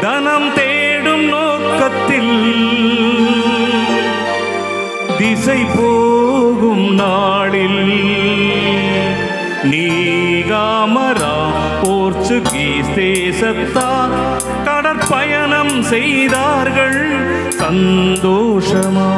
தனம் தேடும் நோக்கத்தில் திசை போகும் நாளில் நீகாமரா போர்ச்சுகீஸ் தேசத்தார் கடற்பயணம் செய்தார்கள் சந்தோஷமா.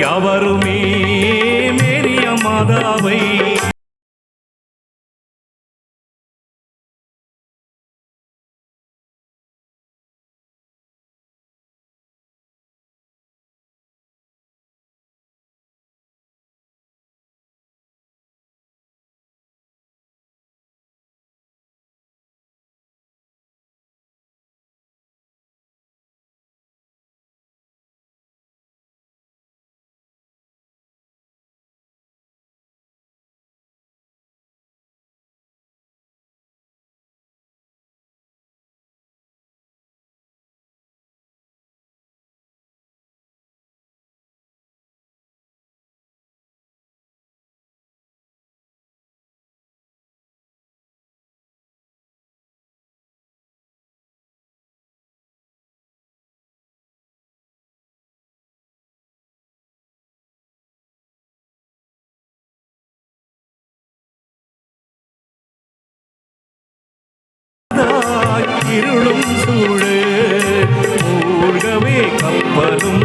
யாவருமே மேரிய மாதாவை இருளும் சூடு. மூழ்கவே கப்பலும்